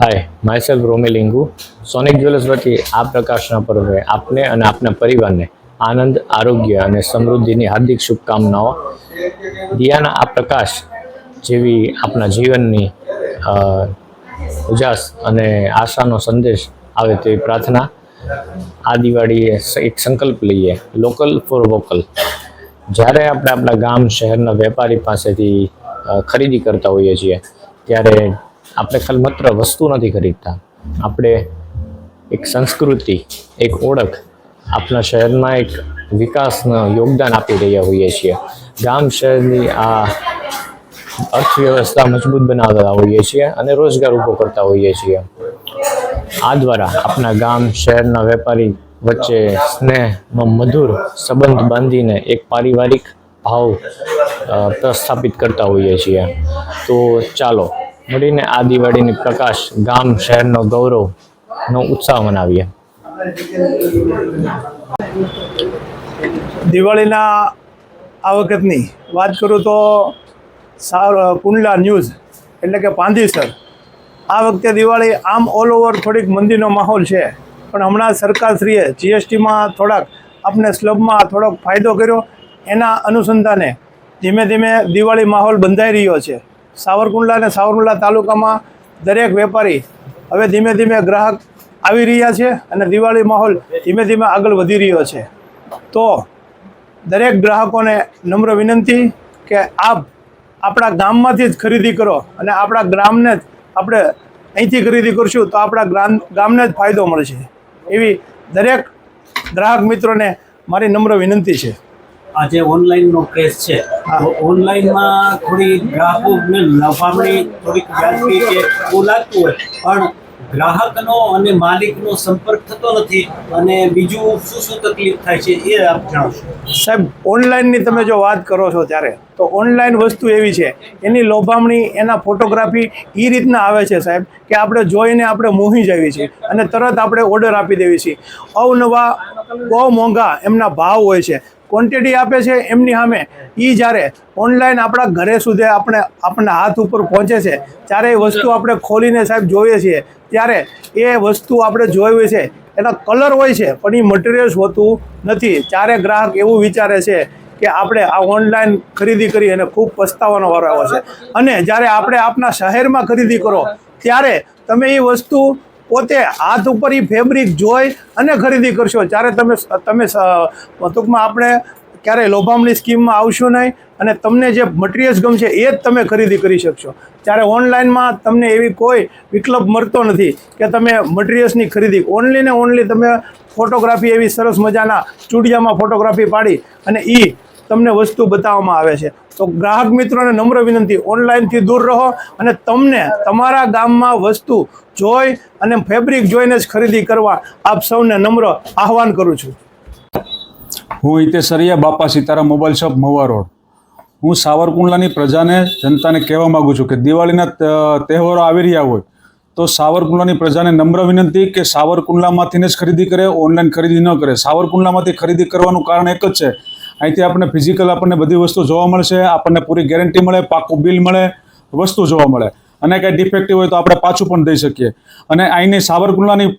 હાય myself રોમેલિંગુ Sonic jewellers વતી આ પ્રકાશના પર્વે આપને અને આપના પરિવારને આનંદ, આરોગ્ય અને સમૃદ્ધિની હાર્દિક શુભકામનાઓ. દિયાના આ પ્રકાશ જેવી આપણા જીવનની ઉજાસ અને આશાનો સંદેશ આવે તેવી પ્રાર્થના આ દિવાળીએ એક સંકલ્પ લઈએ લોકલ ફોર વોકલ જ્યારે આપણે આપણા ગામ, શહેરના વેપારી પાસેથી ખરીદી કરતા હોઈએ છીએ, ત્યારે આપણે ખાલી માત્ર વસ્તુ નથી ખરીદતા. આપણે એક સંસ્કૃતિ, એક ઓળખ, આપણા શહેરમાં એક વિકાસનું યોગદાન આપી રહ્યા હોઈએ છીએ. ગામ શહેરની આ અર્થવ્યવસ્થા મજબૂત બનાવતા હોઈએ છીએ અને રોજગાર ઊભો કરતા હોઈએ છીએ. આ દ્વારા આપણા ગામ શહેરના વેપારી વચ્ચે સ્નેહનો મધુર સંબંધ બાંધીને એક પારિવારિક ભાવ પ્રસ્થાપિત કરતા હોઈએ છીએ. તો ચાલો મળીને આ દિવાળીની પ્રકાશ ગામ શહેરનો ગૌરવનો ઉત્સાહ મનાવીએ. દિવાળીના આ વખતની વાત કરું તો કુંડલા ન્યૂઝ એટલે કે પાંધીસર આ વખતે દિવાળી આમ ઓલ ઓવર થોડીક મંદીનો માહોલ છે. પણ હમણાં સરકારશ્રીએ જીએસટીમાં થોડાક આપણે સ્લબમાં થોડોક ફાયદો કર્યો. એના અનુસંધાને ધીમે ધીમે દિવાળી માહોલ બંધાઈ રહ્યો છે. સાવરકુંડલા અને સાવરકુંડલા તાલુકામાં દરેક વેપારી હવે ધીમે ધીમે ગ્રાહક આવી રહ્યા છે અને દિવાળી માહોલ ધીમે ધીમે આગળ વધી રહ્યો છે. તો દરેક ગ્રાહકોને નમ્ર વિનંતી કે આપ આપણા ગામમાંથી જ ખરીદી કરો અને આપણા ગ્રામને જ આપણે અહીંથી ખરીદી કરશું તો આપણા ગ્રામ ગામને જ ફાયદો મળશે. એવી દરેક ગ્રાહક મિત્રોને મારી નમ્ર વિનંતી છે. આજે ઓનલાઈનનો ક્રેઝ છે ઓનલાઈનમાં થોડી ગ્રાહકોને લફામણી થોડીક વ્યાજબી કે એવું લાગતું હોય પણ ગ્રાહકનો અને માલિકનો સંપર્ક થતો નથી અને બીજું શું શું તકલીફ થાય છે એ આપ જણાવશો સાહેબ ઓનલાઈનની તમે જો વાત કરો છો ત્યારે તો ઓનલાઈન વસ્તુ એવી છે એની લોભામણી એના ફોટોગ્રાફી એ રીતના આવે છે સાહેબ કે આપણે જોઈને આપણે મોહી જઈએ છીએ અને તરત આપણે ઓર્ડર આપી દેવી છીએ. અવનવા બહુ મોંઘા એમના ભાવ હોય છે ક્વોન્ટિટી આપે છે એમની સામે. એ જ્યારે ઓનલાઈન આપણા ઘરે સુધી આપણે આપણા હાથ ઉપર પહોંચે છે ત્યારે એ વસ્તુ આપણે ખોલીને સાહેબ જોઈએ છીએ. ત્યારે એ વસ્તુ આપણે જોઈ છે એના કલર હોય છે પણ એ મટીરિયલ્સ હોતું નથી. ત્યારે ગ્રાહક એવું વિચારે છે કે આપણે આ ઓનલાઈન ખરીદી કરી અને ખૂબ પસ્તાવાનો વારો આવ્યો છે. અને જ્યારે આપણે આપણા શહેરમાં ખરીદી કરો ત્યારે તમે એ વસ્તુ પોતે હાથ ઉપર એ ફેબ્રિક જોઈ અને ખરીદી કરશો. ત્યારે તમે તમે ટૂંકમાં આપણે ક્યારેય લોભામણી સ્કીમમાં આવશો નહીં અને તમને જે મટીરિયલ્સ ગમશે એ જ તમે ખરીદી કરી શકશો. ત્યારે ઓનલાઈનમાં તમને એવી કોઈ વિકલ્પ મળતો નથી કે તમે મટીરિયલ્સની ખરીદી ઓનલી ને ઓનલી તમે ફોટોગ્રાફી એવી સરસ મજાના સ્ટુડિયોમાં ફોટોગ્રાફી પાડી અને એ તમને વસ્તુ બતાવવામાં આવે છે. તો ગ્રાહક મિત્રોને નમ્ર વિનંતી, ઓનલાઈનથી દૂર રહો અને તમને તમારા ગામમાં વસ્તુ જોઈ અને ફેબ્રિક જોઈને જ ખરીદી કરવા આપ સૌને નમ્ર આહવાન કરું છું. હું હિતેસરિયા Bapa Sitaram mobile shop Mava road. હું સાવરકુંડલાની પ્રજાને, જનતાને કહેવા માગું છું કે દિવાળીના તહેવારો આવી રહ્યા હોય તો સાવરકુંડલાની પ્રજાને નમ્ર વિનંતી કે સાવરકુંડલામાંથીને જ ખરીદી કરે, ઓનલાઈન ખરીદી ન કરે. સાવરકુંડલામાંથી ખરીદી કરવાનું કારણ એક જ છે અહીંથી આપણને ફિઝિકલ આપણને બધી વસ્તુ જોવા મળશે, આપણને પૂરી ગેરંટી મળે, પાકું બિલ મળે, વસ્તુ જોવા મળે. અને કંઈ ડિફેક્ટિવ હોય તો આપણે પાછું પણ દઈ શકીએ. અને અહીંની સાવરકુંડલાની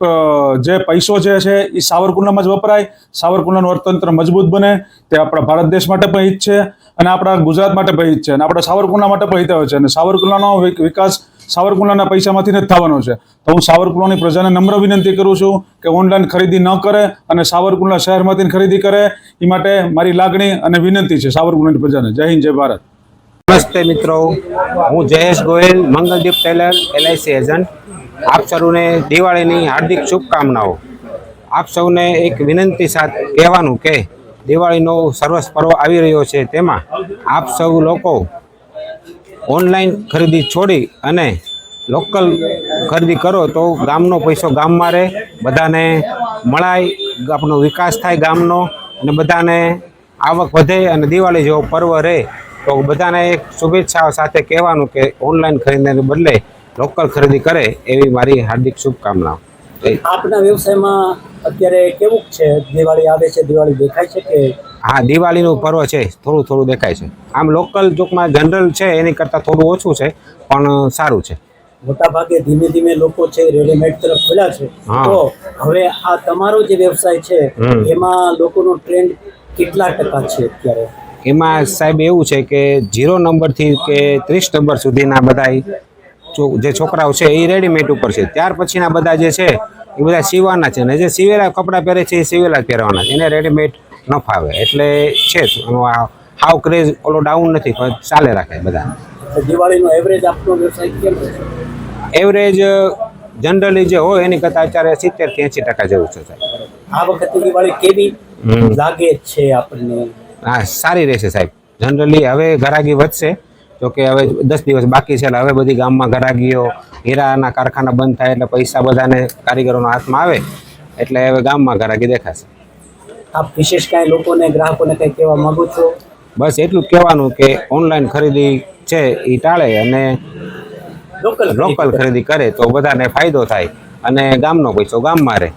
જે પૈસો જે છે એ સાવરકુંડલામાં જ વપરાય. સાવરકુંડલાનું અર્થતંત્ર મજબૂત બને. તે આપણા ભારત દેશ માટે પણ હિત છે અને આપણા ગુજરાત માટે પણ હિત છે અને આપણા સાવરકુંડલા માટે પણ હિતાવ છે. અને સાવરકુંડલાનો વિકાસ સાવરકુંડલાના પૈસામાંથી જ થવાનો છે. તો હું સાવરકુંડલાની પ્રજાને નમ્ર વિનંતી કરું છું કે ઓનલાઈન ખરીદી ન કરે અને સાવરકુંડલા શહેરમાંથી ખરીદી કરે. એ માટે મારી લાગણી અને વિનંતી છે સાવરકુંડલાની પ્રજાને. જય હિન્દ, જય ભારત. નમસ્તે મિત્રો. હું Jayesh Goyal, Mangaldeep tailor LIC agent આપ સૌને દિવાળીની હાર્દિક શુભકામનાઓ. આપ સૌને એક વિનંતી સાથે કહેવાનું કે દિવાળીનો સર્વસ પર્વ આવી રહ્યો છે તેમાં આપ સૌ લોકો ઓનલાઈન ખરીદી છોડી અને લોકલ ખરીદી કરો તો ગામનો પૈસો ગામમાં રહે, બધાને મળાય, આપણો વિકાસ થાય ગામનો અને બધાને આવક વધે અને દિવાળી જેવો પર્વ રહે. તો બધાને એક શુભેચ્છાઓ સાથે કહેવાનું કે ઓનલાઈન ખરીદવાને બદલે લોકલ ખરીદી કરે એવી મારી હાર્દિક શુભકામનાઓ. આપના વ્યવસાયમાં અત્યારે કેવું છે? દિવાળી આવે છે, દિવાળી દેખાય છે કે હા દિવાળીનું પર્વ છે થોડું થોડું દેખાય છે. આમ લોકલ ચોકમાં જનરલ છે એની કરતાં થોડું ઓછું છે પણ સારું છે. મોટા ભાગે ધીમે ધીમે લોકો છે રેડીમેડ તરફ વળ્યા છે. તો હવે આ તમારો જે વ્યવસાય છે એમાં લોકોનો ટ્રેન્ડ કેટલા ટકા છે અત્યારે? એમાં સાહેબ એવું છે કે જીરો નંબરથી કે ત્રીસ નંબર સુધીના બધા જે છોકરાઓ છે એ રેડીમેડ ઉપર છે. ત્યાર પછીના બધા જે છે એ બધા સીવાના છે. અને જે સીવેલા કપડાં પહેરે છે એ સીવેલા જ પહેરવાના છે. એને રેડીમેડ ન ફાવે એટલે છે હાવ ક્રેઝ ઓલો ડાઉન નથી પણ ચાલે રાખે બધા. દિવાળીનો એવરેજ આપનો વ્યવસાય કેમ એવરેજ જનરલી જે હોય એની કરતાં અત્યારે સિત્તેરથી એંસી ટકા જેવું છે સાહેબ. આ વખતે દિવાળી કેવી લાગે છે આપણને? હા સારી રહેશે સાહેબ. જનરલી હવે ઘરાગી વધશે. જો કે હવે દસ દિવસ બાકી છે એટલે હવે બધી ગામમાં ઘરાગીઓ હીરાના કારખાના બંધ થાય એટલે પૈસા બધાને કારીગરોના હાથમાં આવે. એટલે હવે ગામમાં ઘરાગી દેખાશે. આપ વિશેષ કાંઈ લોકોને ગ્રાહકોને કંઈ કહેવા માંગો છો? બસ એટલું જ કહેવાનું કે ઓનલાઈન ખરીદી છે એ ટાળે અને લોકલ લોકલ ખરીદી કરે તો બધાને ફાયદો થાય. અને ગામનો પૈસો ગામમાં રહે.